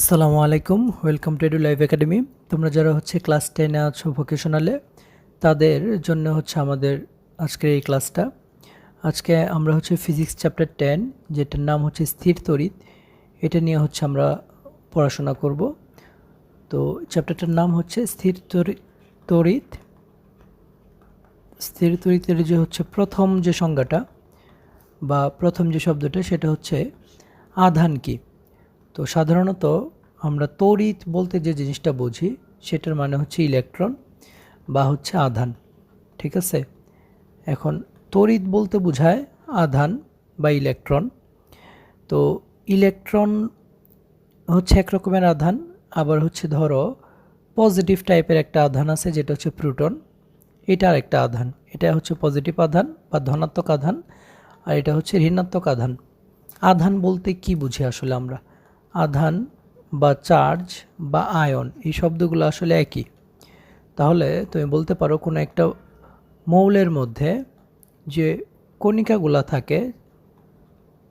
আসসালামু আলাইকুম, welcome to Edu Live Academy তোমরা যারা হচ্ছে ক্লাস টেনে আছো ভোকেশনালে, তাদের জন্য হচ্ছে আমাদের আজকের এই ক্লাসটা। আজকে আমরা হচ্ছে ফিজিক্স চ্যাপ্টার টেন যেটার নাম হচ্ছে স্থির তড়িৎ, এটা নিয়ে হচ্ছে আমরা পড়াশোনা করব। তো চ্যাপ্টারটার নাম হচ্ছে স্থির তড়ি- তড়িৎ। স্থির তড়িতের যে হচ্ছে প্রথম যে সংজ্ঞাটা, বা প্রথম যে শব্দটা, সেটা হচ্ছে আধান কি? তো সাধারণত আমরা তড়িৎ বলতে যে জিনিসটা বুঝি, সেটার মানে হচ্ছে ইলেকট্রন বা হচ্ছে আধান, ঠিক আছে? এখন তড়িৎ বলতে বোঝায় আধান বা ইলেকট্রন। তো ইলেকট্রন হচ্ছে এক রকমের আধান, আবার হচ্ছে ধরো পজিটিভ টাইপের একটা আধান আছে, যেটা হচ্ছে প্রোটন। এটা আর একটা আধান, এটা হচ্ছে পজিটিভ আধান বা ধনাত্মক আধান, আর এটা হচ্ছে ঋণাত্মক আধান। আধান বলতে কি বুঝি আসলে আমরা? আধান বা চার্জ বা আয়ন, এই শব্দগুলো আসলে একই। তাহলে তুমি বলতে পারো কোনো একটা মৌলের মধ্যে যে কণিকাগুলা থাকে,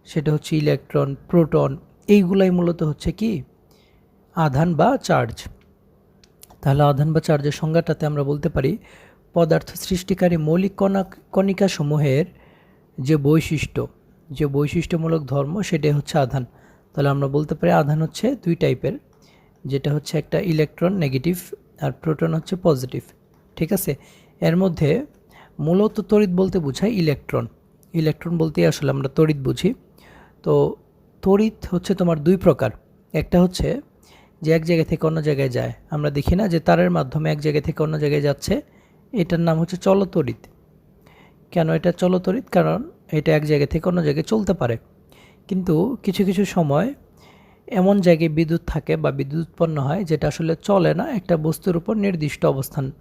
সেটা হচ্ছে ইলেকট্রন, প্রোটন, এইগুলাই মূলত হচ্ছে কি? আধান বা চার্জ। তাহলে আধান বা চার্জের সংজ্ঞাটাতে আমরা বলতে পারি পদার্থ সৃষ্টিকারী মৌলিক কণা, কণিকাসমূহের যে বৈশিষ্ট্য, যে বৈশিষ্ট্যমূলক ধর্ম, সেটাই হচ্ছে আধান। তাহলে আমরা বলতে পারি আধান হচ্ছে দুই টাইপের, যেটা হচ্ছে একটা ইলেকট্রন নেগেটিভ আর প্রোটন হচ্ছে পজিটিভ ঠিক আছে? এর মধ্যে মূলত তড়িৎ বলতে বোঝায় ইলেকট্রন ইলেকট্রন বলতেই আসলে আমরা তড়িৎ বুঝি। তো তড়িৎ হচ্ছে তোমার দুই প্রকার, একটা হচ্ছে যে এক জায়গা থেকে অন্য জায়গায় যায়, আমরা দেখি না যে তারের মাধ্যমে এক জায়গা থেকে অন্য জায়গায় যাচ্ছে, এটার নাম হচ্ছে চলতড়িৎ। কেন এটা চলতড়িৎ? কারণ এটা এক জায়গা থেকে অন্য জায়গায় চলতে পারে। কিন্তু কিছু কিছু সময় এমন জায়গায় বিদ্যুৎ থাকে বা বিদ্যুৎ উৎপন্ন হয় যেটা আসলে চলে না, একটা বস্তুর উপর নির্দিষ্ট অবস্থান,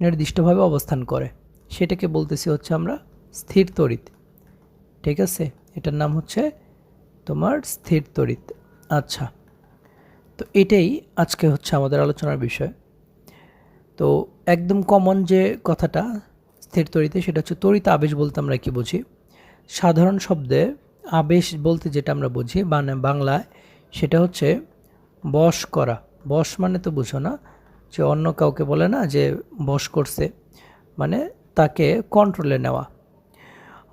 নির্দিষ্টভাবে অবস্থান করে। সেটাকে বলতেছি হচ্ছে আমরা স্থির তড়িৎ। ঠিক আছে? এটার নাম হচ্ছে তোমার স্থির তড়িৎ। আচ্ছা তো এটাই আজকে হচ্ছে আমাদের আলোচনার বিষয়। তো একদম কমন যে কথাটা স্থির তড়িতে, সেটা হচ্ছে তড়িৎ আবেশ বলতে আমরা কি বুঝি? সাধারণ শব্দে আবেশ বলতে যেটা আমরা বুঝি মানে বাংলায় সেটা হচ্ছে বশ করা। বশ মানে তো বুঝো না, যে অন্য কাউকে বলে না যে বশ করছে মানে তাকে কন্ট্রোলে নেওয়া।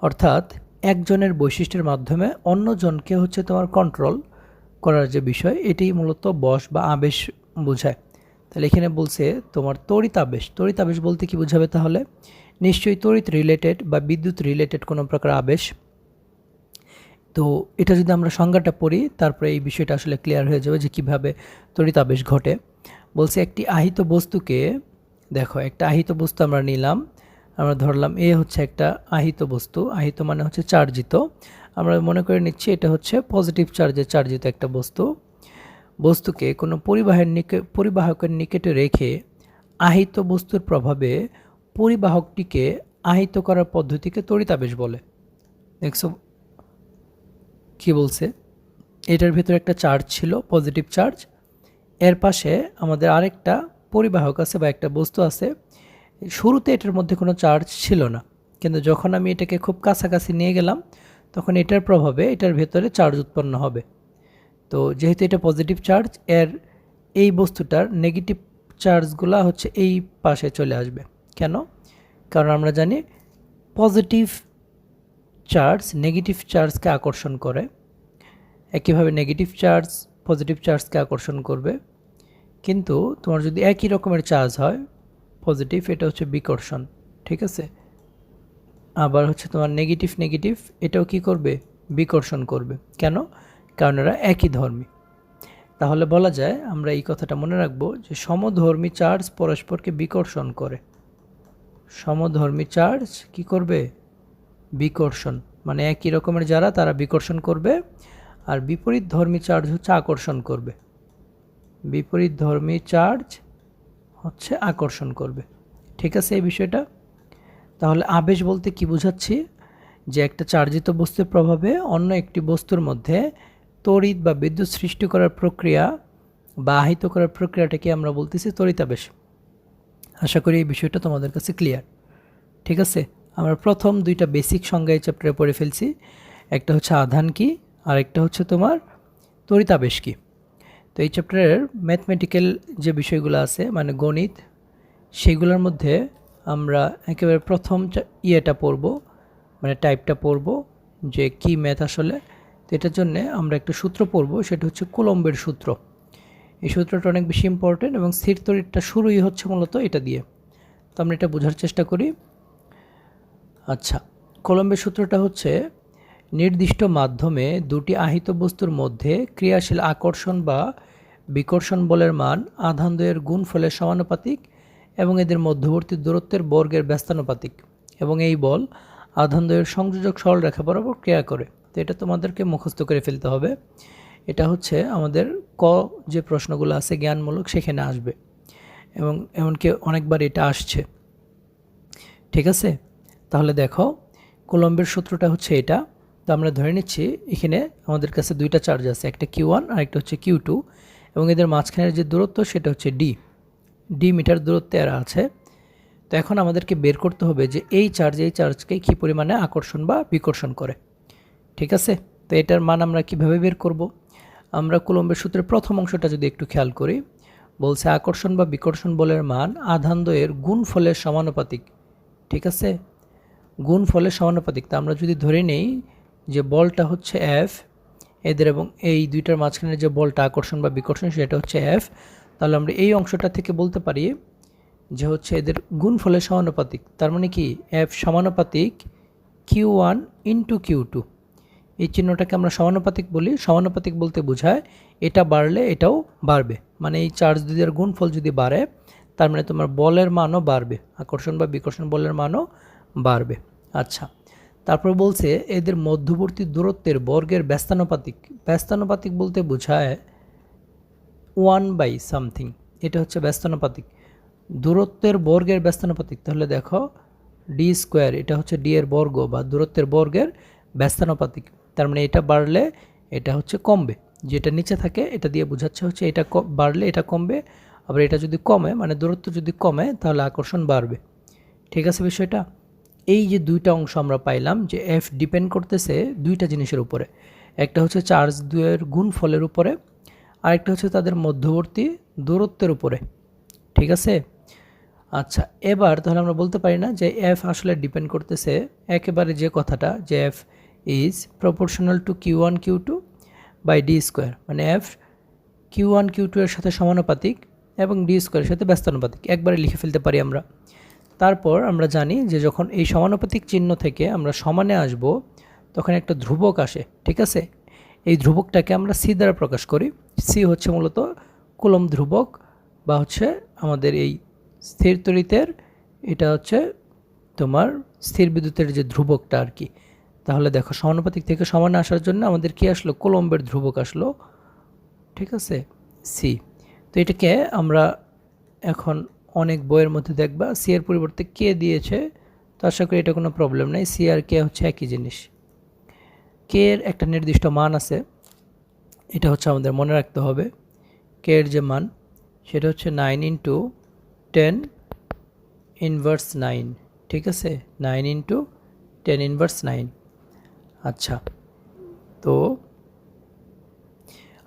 অর্থাৎ একজনের বৈশিষ্ট্যের মাধ্যমে অন্যজনকে হচ্ছে তোমার কন্ট্রোল করার যে বিষয়, এটাই মূলত বশ বা আবেশ বোঝায়। তাহলে এখানে বলছে তোমার তড়িৎ আবেশ তড়িৎ আবেশ বলতে কি বোঝাবে তাহলে? নিশ্চয়ই তড়িৎ রিলেটেড বা বিদ্যুৎ রিলেটেড কোনো প্রকার আবেশ। তো এটা যদি আমরা সংজ্ঞাটা পড়ি, তারপরে এই বিষয়টা আসলে ক্লিয়ার হয়ে যাবে যে কীভাবে তড়িৎ আবেশ ঘটে। বলছে একটি আহিত বস্তুকে, দেখো একটা আহিত বস্তু আমরা নিলাম, আমরা ধরলাম এ হচ্ছে একটা আহিত বস্তু, আহিত মানে হচ্ছে চার্জিত। আমরা মনে করে নিচ্ছি এটা হচ্ছে পজিটিভ চার্জে চার্জিত একটা বস্তু। বস্তুকে কোনো পরিবাহের নিকে, পরিবাহকের নিকটে রেখে আহিত বস্তুর প্রভাবে পরিবাহকটিকে আহিত করার পদ্ধতিকে তড়িতাবেশ বলে। দেখছ কি বলছে? এটার ভিতরে একটা চার্জ ছিল পজিটিভ চার্জ এর পাশে আমাদের আরেকটা পরিবাহক আছে বা একটা বস্তু আছে, শুরুতে এটার মধ্যে কোনো চার্জ ছিল না। কিন্তু যখন আমি এটাকে খুব কাছাকাছি নিয়ে গেলাম, তখন এটার প্রভাবে এটার ভেতরে চার্জ উৎপন্ন হবে। তো যেহেতু এটা পজিটিভ চার্জ এর এই বস্তুটার নেগেটিভ চার্জগুলা হচ্ছে এই পাশে চলে আসবে। কেন? কারণ আমরা জানি পজিটিভ চার্জ নেগেটিভ চার্জকে আকর্ষণ করে, একইভাবে নেগেটিভ চার্জ পজিটিভ চার্জকে আকর্ষণ করবে। কিন্তু তোমার যদি একই রকমের চার্জ হয় পজিটিভ এটা হচ্ছে বিকর্ষণ, ঠিক আছে? আবার হচ্ছে তোমার নেগেটিভ নেগেটিভ এটাও কি করবে? বিকর্ষণ করবে। কেন? কারণ এরা একই ধর্মী। তাহলে বলা যায়, আমরা এই কথাটা মনে রাখব যে সমধর্মী চার্জ পরস্পরকে বিকর্ষণ করে। সমধর্মী চার্জ কি করবে? বিকর্ষণ। মানে একই রকমের যারা, তারা বিকর্ষণ করবে আর বিপরীত ধর্মী চার্জ হচ্ছে আকর্ষণ করবে। বিপরীত ধর্মী চার্জ হচ্ছে আকর্ষণ করবে। ঠিক আছে এই বিষয়টা? তাহলে আবেশ বলতে কি বোঝাচ্ছি? যে একটা চার্জিত বস্তুর প্রভাবে অন্য একটি বস্তুর মধ্যে তড়িৎ বা বিদ্যুৎ সৃষ্টি করার প্রক্রিয়া বা আহিত করার প্রক্রিয়াটাকে আমরা বলতেছি তড়িতাবেশ আশা করি এই বিষয়টা তোমাদের কাছে ক্লিয়ার ঠিক আছে? আমরা প্রথম দুইটা বেসিক সংজ্ঞা এই চ্যাপ্টারে পড়ে ফেলছি। একটা হচ্ছে আধান কি আর একটা হচ্ছে তোমার তরিতাবেশ কি তো এই চ্যাপ্টারের ম্যাথমেটিক্যাল যে বিষয়গুলো আছে মানে গণিত, সেগুলোর মধ্যে আমরা একেবারে প্রথম ইয়েটা পড়ব মানে টাইপটা পড়ব, যে কি ম্যাথ আসলে। তো এটার জন্যে আমরা একটা সূত্র পড়ব, সেটা হচ্ছে কোলম্বের সূত্র। এই সূত্রটা অনেক বেশি ইম্পর্টেন্ট এবং স্থির তড়িৎটা শুরুই হচ্ছে মূলত এটা দিয়ে। তো আমরা এটা বোঝার চেষ্টা করি। আচ্ছা কলম্বের সূত্রটা হচ্ছে, নির্দিষ্ট মাধ্যমে দুটি আহিত বস্তুর মধ্যে ক্রিয়াশীল আকর্ষণ বা বিকর্ষণ বলের মান আধানদ্বয়ের গুণফলের সমানুপাতিক এবং এদের মধ্যবর্তী দূরত্বের বর্গের ব্যস্তানুপাতিক এবং এই বল আধানদ্বয়ের সংযোজক সরলরেখা বরাবর ক্রিয়া করে। তো এটা তোমাদেরকে মুখস্থ করে ফেলতে হবে। এটা হচ্ছে আমাদের ক যে প্রশ্নগুলো আছে জ্ঞানমূলক সেখানে আসবে এবং এমনকি অনেকবার এটা আসছে। ঠিক আছে? তাহলে দেখো, কোলম্বের সূত্রটা হচ্ছে এটা। তো আমরা ধরে নিচ্ছি, এখানে আমাদের কাছে দুইটা চার্জ আছে, একটা কিউ ওয়ান আর একটা হচ্ছে কিউ টু এবং এদের মাঝখানের যে দূরত্ব, সেটা হচ্ছে ডি ডি মিটার দূরত্বে এরা আছে। তো এখন আমাদেরকে বের করতে হবে যে এই চার্জ, এই চার্জকে কী পরিমাণে আকর্ষণ বা বিকর্ষণ করে। ঠিক আছে? তো এটার মান আমরা কীভাবে বের করব? আমরা কুলম্বের সূত্রের প্রথম অংশটা যদি একটু খেয়াল করি, বলছে আকর্ষণ বা বিকর্ষণ বলের মান আধানদ্বয়ের গুণফলের সমানুপাতিক। ঠিক আছে? গুণফলের সমানুপাতিক। তা আমরা যদি ধরে নেই যে বলটা হচ্ছে এফ এদের এবং এই দুইটার মাঝখানে যে বলটা আকর্ষণ বা বিকর্ষণ সেটা হচ্ছে এফ তাহলে আমরা এই অংশটা থেকে বলতে পারি যে হচ্ছে এদের গুণফলের সমানুপাতিক। তার মানে কি? এফ সমানুপাতিক Q one into Q two এই চিহ্নটাকে আমরা সমানুপাতিক বলি। সমানুপাতিক বলতে বোঝায় এটা বাড়লে এটাও বাড়বে। মানে এই চার্জ দুইয়ের গুণফল যদি বাড়ে, তার মানে তোমার বলের মানও বাড়বে। আকর্ষণ বা বিকর্ষণ বলের মানও বাড়বে। আচ্ছা তারপর বলছে এদের মধ্যবর্তী দূরত্বের বর্গের ব্যস্তানুপাতিক ব্যস্তানুপাতিক বলতে বোঝায় ওয়ান বাই সামথিং। এটা হচ্ছে ব্যস্তানুপাতিক। দূরত্বের বর্গের ব্যস্তানুপাতিক, তাহলে দেখো ডি স্কোয়ার, এটা হচ্ছে ডি এর বর্গ বা দূরত্বের বর্গের ব্যস্তানুপাতিক। তার মানে এটা বাড়লে এটা হচ্ছে কমবে। যেটা নিচে থাকে, এটা দিয়ে বোঝাচ্ছে হচ্ছে এটা বাড়লে এটা কমবে, আবার এটা যদি কমে মানে দূরত্ব যদি কমে, তাহলে আকর্ষণ বাড়বে। ঠিক আছে বিষয়টা? এই যে দুইটা অংশ আমরা পাইলাম যে এফ ডিপেন্ড করতেছে দুইটা জিনিসের উপরে। একটা হচ্ছে চার্জ দুয়ের গুণ ফলের উপরে, আরেকটা হচ্ছে তাদের মধ্যবর্তী দূরত্বের উপরে। ঠিক আছে? আচ্ছা এবার তাহলে আমরা বলতে পারি না যে এফ আসলে ডিপেন্ড করতেছে একেবারে যে কথাটা যে F is proportional to Q one Q two by D square মানে F Q one Q two এর সাথে সমানুপাতিক এবং ডি স্কোয়ারের সাথে ব্যস্তানুপাতিক। একবারে লিখে ফেলতে পারি আমরা। তারপর আমরা জানি যে যখন এই সমানুপাতিক চিহ্ন থেকে আমরা সমানে আসব, তখন একটা ধ্রুবক আসে, ঠিক আছে? এই ধ্রুবকটাকে আমরা সি দ্বারা প্রকাশ করি। সি হচ্ছে মূলত কুলম ধ্রুবক বা হচ্ছে আমাদের এই স্থির তড়িতের, এটা হচ্ছে তোমার স্থির বিদ্যুতের যে ধ্রুবকটা আর কি। তাহলে দেখো, সমানুপাতিক থেকে সমানে আসার জন্য আমাদের কি আসলো? কোলম্বের ধ্রুবক আসলো, ঠিক আছে? সি। তো এটাকে আমরা এখন অনেক বইয়ের মধ্যে দেখবা সি এর পরিবর্তে কে দিয়েছে, তো আশা করি এটা কোনো প্রবলেম নেই। সি আর কে হচ্ছে একই জিনিস। কে এর একটা নির্দিষ্ট মান আছে, এটা হচ্ছে আমাদের মনে রাখতে হবে। কে এর যে মান, সেটা হচ্ছে nine into ten inverse nine ঠিক আছে? Nine into ten inverse nine আচ্ছা তো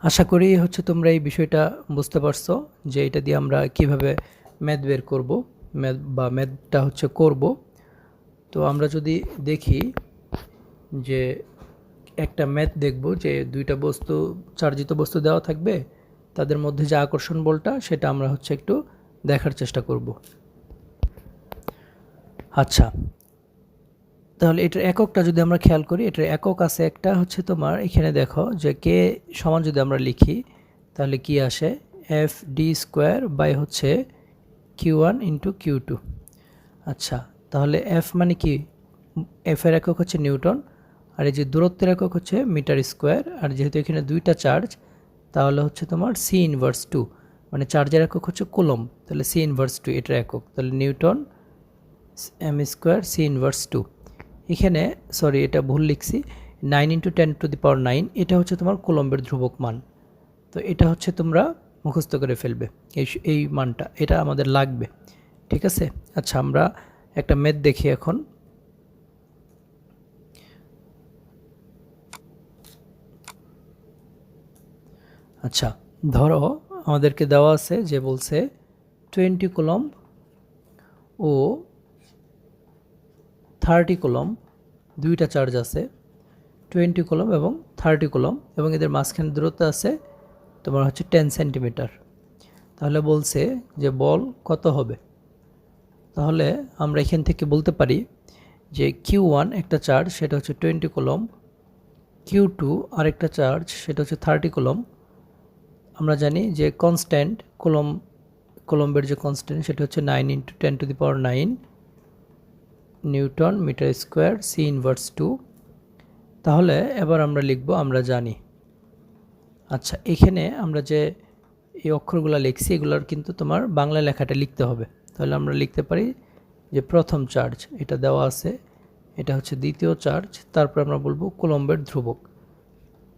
আশা করি হচ্ছে তোমরা এই বিষয়টা বুঝতে পারছ যে এটা দিয়ে আমরা কীভাবে ম্যাথ বের করব ম্যাথ বা ম্যাথটা হচ্ছে করব। তো আমরা যদি দেখি যে একটা ম্যাথ দেখব যে দুইটা বস্তু, চার্জিত বস্তু দেওয়া থাকবে, তাদের মধ্যে যে আকর্ষণ বলটা, সেটা আমরা হচ্ছে একটু দেখার চেষ্টা করব। আচ্ছা তাহলে এটার এককটা যদি আমরা খেয়াল করি, এটার একক আছে একটা হচ্ছে তোমার, এখানে দেখো যে কে সমান যদি আমরা লিখি, তাহলে কি আসে? এফ ডি স্কোয়ার বাই হচ্ছে Q one into Q two আচ্ছা তাহলে এফ মানে কি? এফের একক হচ্ছে নিউটন, আর এই যে দূরত্বের একক হচ্ছে মিটার স্কোয়ার, আর যেহেতু এখানে দুইটা চার্জ, তাহলে হচ্ছে তোমার সি ইনভার্স টু মানে চার্জের একক হচ্ছে কুলম তাহলে সি ইনভার্স টু এটার একক। তাহলে newton M square C inverse two এখানে সরি এটা ভুল লিখছি nine into ten to the power nine এটা হচ্ছে তোমার কোলম্বের ধ্রুবক মান। তো এটা হচ্ছে তোমরা মুখস্থ করে ফেলবে। এই এই মানটা, এটা আমাদের লাগবে। ঠিক আছে? আচ্ছা আমরা একটা মেদ দেখি এখন। আচ্ছা ধরো আমাদেরকে দেওয়া আছে যে বলছে টোয়েন্টি কলম ও থার্টি কলম দুইটা চার্জ আছে। টোয়েন্টি কলম এবং থার্টি কলম এবং এদের মাঝখানে দূরত্ব আছে তোমার হচ্ছে টেন সেন্টিমিটার তাহলে বলছে যে বল কত হবে? তাহলে আমরা এখান থেকে বলতে পারি যে কিউ ওয়ান একটা চার্জ সেটা হচ্ছে টোয়েন্টি কলম কিউ টু আরেকটা চার্জ সেটা হচ্ছে থার্টি কলম আমরা জানি যে কনস্ট্যান্ট কলম কলম্বের যে কনস্ট্যান্ট সেটা হচ্ছে nine into ten to the power nine newton metre square C inverse two তাহলে এবার আমরা লিখব আমরা জানি। আচ্ছা এখানে আমরা যে এই অক্ষরগুলো লিখছি, এগুলোর কিন্তু তোমার বাংলা লেখাটা লিখতে হবে। তাহলে আমরা লিখতে পারি যে প্রথম চার্জ এটা দেওয়া আছে, এটা হচ্ছে দ্বিতীয় চার্জ তারপর আমরা বলব কোলম্বের ধ্রুবক।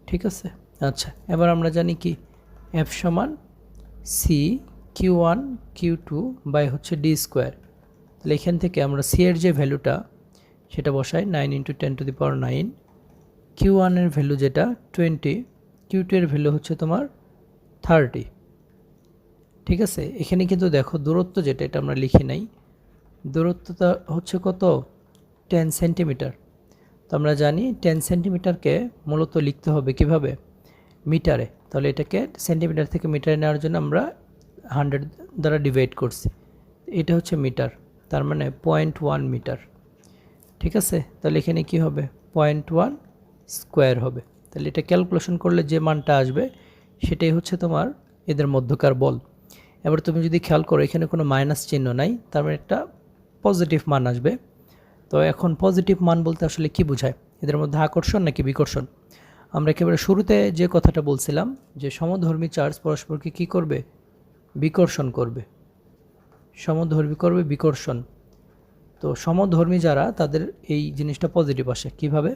ঠিক আছে? আচ্ছা এবার আমরা জানি কি? এফ সমান C Q one Q two by হচ্ছে ডি স্কোয়ার তাহলে এখান থেকে আমরা সি এর যে ভ্যালুটা সেটা বসাই nine into ten to the power nine Q ওয়ানের ভ্যালু যেটা টোয়েন্টি কিউ টু এর ভ্যালু হচ্ছে তোমার থার্টি ঠিক আছে? এখানে কিন্তু দেখো দূরত্ব যেটা, এটা আমরা লিখি নাই। দূরত্বটা হচ্ছে কত? টেন সেন্টিমিটার তো আমরা জানি টেন সেন্টিমিটারকে মূলত লিখতে হবে কীভাবে? মিটারে। তাহলে এটাকে সেন্টিমিটার থেকে মিটারে নেওয়ার জন্য আমরা হান্ড্রেড দ্বারা ডিভাইড করছি। এটা হচ্ছে মিটার, তার মানে পয়েন্ট ওয়ান মিটার ঠিক আছে? তাহলে এখানে কি হবে? পয়েন্ট ওয়ান স্কোয়ার হবে। তাহলে এটা ক্যালকুলেশন করলে যে মানটা আসবে, সেটাই হচ্ছে তোমার এদের মধ্যকার বল। এবার তুমি যদি খেয়াল করো, এখানে কোনো মাইনাস চিহ্ন নাই, তার মানে একটা পজিটিভ মান আসবে। তো এখন পজিটিভ মান বলতে আসলে কি বোঝায়? এদের মধ্যে আকর্ষণ নাকি বিকর্ষণ? আমরা একেবারে শুরুতে যে কথাটা বলছিলাম, যে সমধর্মী চার্জ পরস্পরকে কি করবে? বিকর্ষণ করবে। সমধর্মী করবে বিকর্ষণ। তো সমধর্মী যারা, তাদের এই জিনিসটা পজিটিভ আসে। কীভাবে?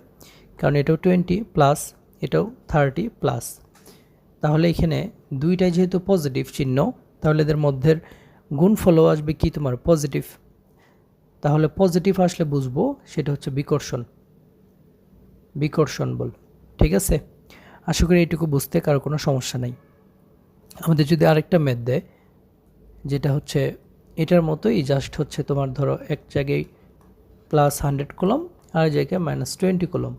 কারণ এটাও টোয়েন্টি প্লাস এটাও থার্টি প্লাস। তাহলে এখানে দুইটাই যেহেতু পজিটিভ চিহ্ন, তাহলে এদের মধ্যের গুণফলও আসবে কি তোমার পজিটিভ? তাহলে পজিটিভ আসলে বুঝব সেটা হচ্ছে বিকর্ষণ। বিকর্ষণ বল, ঠিক আছে? আশা করি এইটুকু বুঝতে কারও কোনো সমস্যা নেই। আমাদের যদি আরেকটা ম্যাথ দেয়, যেটা হচ্ছে এটার মতোই জাস্ট হচ্ছে তোমার ধরো এক জায়গায় প্লাস হান্ড্রেড কলম আর জায়গায় মাইনাস টোয়েন্টি কলম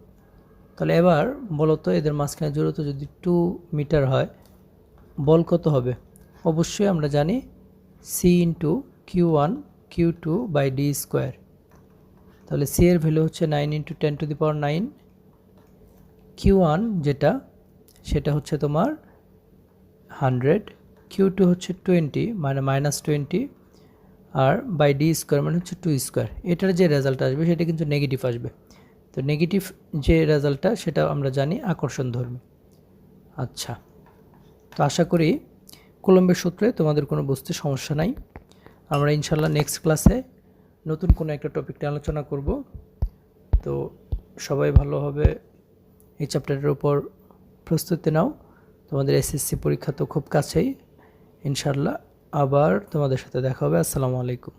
তাহলে এবার বলো তো এদের মাঝখানে দূরত্ব যদি টু মিটার হয়, বল কত হবে? অবশ্যই আমরা জানি C into Q one Q two by D square তাহলে সি এর ভ্যালু হচ্ছে nine into ten to the power nine Q one যেটা, সেটা হচ্ছে তোমার হান্ড্রেড কিউ টু হচ্ছে টোয়েন্টি মানে মাইনাস টোয়েন্টি আর বাই ডি স্কোয়ার মানে হচ্ছে টু স্কোয়ার এটার যে রেজাল্ট আসবে, সেটা কিন্তু নেগেটিভ আসবে। তো নেগেটিভ যে রেজাল্টটা সেটা আমরা জানি আকর্ষণ ধর্মী। আচ্ছা তো আশা করি কলম্বের সূত্রে তোমাদের কোনো বুঝতে সমস্যা নাই। আমরা ইনশাল্লাহ নেক্সট ক্লাসে নতুন কোনো একটা টপিক নিয়ে আলোচনা করব। তো সবাই ভালোভাবে এই চ্যাপ্টারের উপর প্রস্তুতি নাও। তোমাদের এসএসসি পরীক্ষা তো খুব কাছেই। ইনশাল্লাহ আবার তোমাদের সাথে দেখা হবে। আসসালামু আলাইকুম।